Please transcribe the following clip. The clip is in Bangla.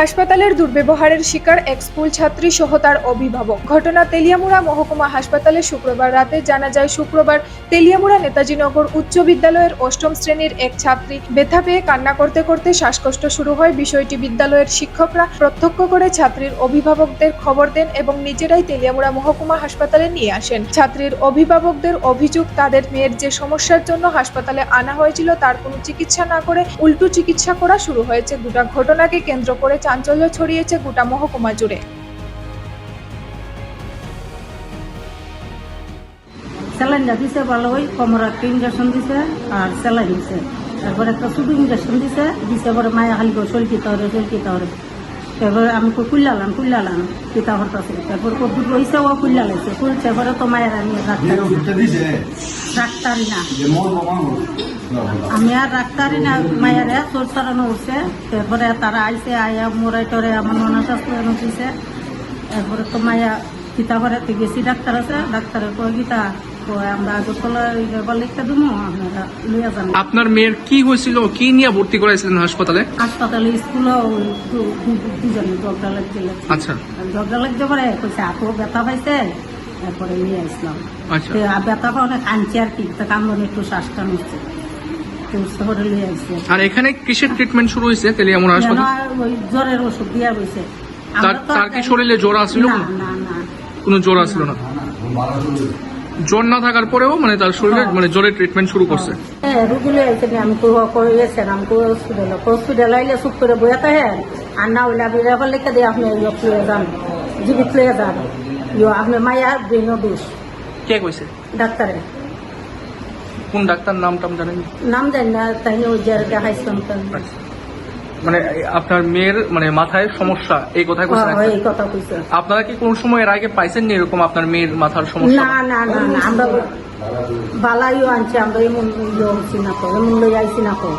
হাসপাতালের দুর্ব্যবহারের শিকার এক স্কুল ছাত্রী সহ তার অভিভাবক। ঘটনা তেলিয়ামুড়া মহকুমা হাসপাতালে শুক্রবার রাতে জানা যায়, শুক্রবার তেলিয়ামুড়া নেতাজিনগর উচ্চ বিদ্যালয়ের অষ্টম শ্রেণির এক ছাত্রী ব্যথা পেয়ে কান্না করতে করতে শ্বাসকষ্ট শুরু হয়। বিষয়টি বিদ্যালয়ের শিক্ষকরা প্রত্যক্ষ করে ছাত্রীর অভিভাবকদের খবর দেন এবং নিজেরাই তেলিয়ামুড়া মহকুমা হাসপাতালে নিয়ে আসেন। ছাত্রীর অভিভাবকদের অভিযোগ, তাদের মেয়ের যে সমস্যার জন্য হাসপাতালে আনা হয়েছিল তার কোনো চিকিৎসা না করে উল্টো চিকিৎসা করা শুরু হয়েছে। গোটা ঘটনাকে কেন্দ্র করে চাঞ্চল্য ছড়িয়েছে গোটা মহকুমা জুড়ে স্যালাইনটা দিছে ভালো ওই কোমরে একটা ইঞ্জেকশন দিছে আর স্যালাইন দিছে। তারপরে একটা শুধু ইঞ্জেকশন দিছে দিছে পরে মায়া খালি করে চলকি তাহলে চলকি তাহলে। তারপরে আমি কুল্লালাম কুল্লালাম পিতা হরতাছে তারপর কদ্দুর রয়েছে ও কুল্লা লাগছে কুলছে পরে তো মায়ের আমি ডাক্তার ডাক্তারি না। আমি আর ডাক্তারি না মায়ের চোর সরানো উঠছে তারপরে তারা আইসে আয়া মোরাই টরে আমার মনে স্বাস্থ্য দিছে এরপরে তো মায়া গীতা ঘরেতে গেছি ডাক্তার আছে। ডাক্তারের কয় গীতা আমরা আপনারা মেয়ের কি হয়েছিল কি নিয়ে ভর্তি করাইছিলেন হাসপাতালে? হাসপাতালে স্কুলও দুজনে ঝগড়া লাগতে লাগছে। আচ্ছা। ঝগড়া লাগতে পারে কইছে আপু ব্যথা পাইছে? তারপরে নিয়ে আসলাম। আচ্ছা। ব্যথা পাওয়া কাঁদছে আর কি তা একটু শ্বাসটা নিচ্ছে। শহরে আর এখানে কিসের ট্রিটমেন্ট শুরু হয়েছে? যেন হাসপাতাল ওই জ্বরের ওষুধ দিয়া হয়েছে। তার কি শরীরে জ্বর আসছিল না কোনো জ্বর আসছিল না? জ্বর না থাকার পরেও মানে তার শরীরে মানে জ্বরের ট্রিটমেন্ট শুরু করছে। হ্যাঁ আছে আমি কইয়েছেন আমি কই হসপিটাল হসপিটাল আইলে চুপ করে বইয়া থাকে। আর না হইলে আপনি রেফার লিখে দিয়ে আপনি লয়ে যান। জীবিত লয়ে যান। ইয়ে আপনি মায়া ব্রেন দোষ। কে কইছে? ডাক্তারে। কোন ডাক্তার নাম টাম জানেন? নাম জানি না তাই ওই যে দেখাইছিলাম। মানে আপনার মেয়ের মানে মাথায় সমস্যা এই কথাই হ্যাঁ, এই কথা কইছে। আপনারা কি কোন সময় এর আগে পাইছেন না এরকম আপনার মেয়ের মাথার সমস্যা? না না না না আমরা বালাইও আনছি আমরা এমন হচ্ছি না তো এমন লই আইছি না তো।